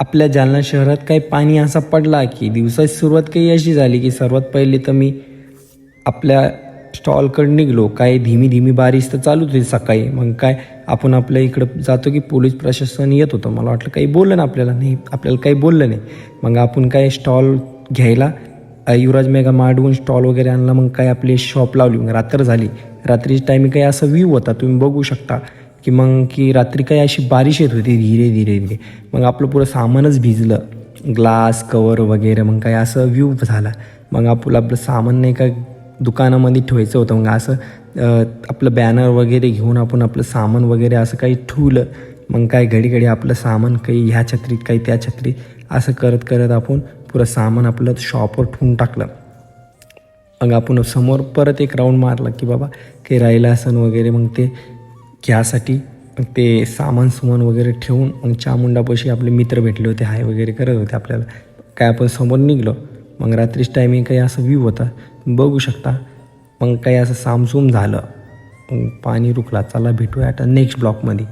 आपल्या जालना शहरात काही पाणी असा पडला की दिवसाची सुरुवात काही अशी झाली की सर्वात पहिले तर मी आपल्या स्टॉलकडे निघलो. काय धीमी धीमी बारिश तर चालूच होती सकाळी. मग काय आपण आपल्या इकडं जातो की पोलीस प्रशासन येत होतं. मला वाटलं काही बोललं ना आपल्याला. नाही आपल्याला काही बोललं नाही. मग आपण काय स्टॉल घ्यायला युवराज मेगा माडवून स्टॉल वगैरे आणला. मग काय आपली शॉप लावली. मग रात्र झाली. रात्रीच्या टायमी काही असा व्ह्यू होता. तुम्ही बघू शकता. की मग की रात्री काही अशी बारिश येत होती धीरे धीरे धीरे. मग आपलं पुरं सामानच भिजलं. ग्लास कवर वगैरे मग काय असं व्ह्यू झाला. मग आपलं आपलं सामान नाही का दुकानामध्ये ठेवायचं होतं. मग असं आपलं बॅनर वगैरे घेऊन आपण आपलं सामान वगैरे असं काही ठेवलं. मग काय घडी घडी आपलं सामान काही ह्या छत्रीत काही त्या छत्रीत असं करत करत आपण पुरं सामान आपलं शॉपवर ठेवून टाकलं. मग आपण समोर परत एक राऊंड मारला की बाबा काही राहिलं असन वगैरे मग ते घ्यासाठी. मग ते सामान सुमान वगैरे ठेवून मग चामुंडापाशी आपले मित्र भेटले होते हाय वगैरे करत होते आपल्याला. काय आपण समोर निघलो मग रात्रीच टायमिंग काही असं व्ह्यू होता. बघू शकता मग काही असं सामसूम झालं. मग पाणी रुकला चला भेटूया आता नेक्स्ट ब्लॉकमध्ये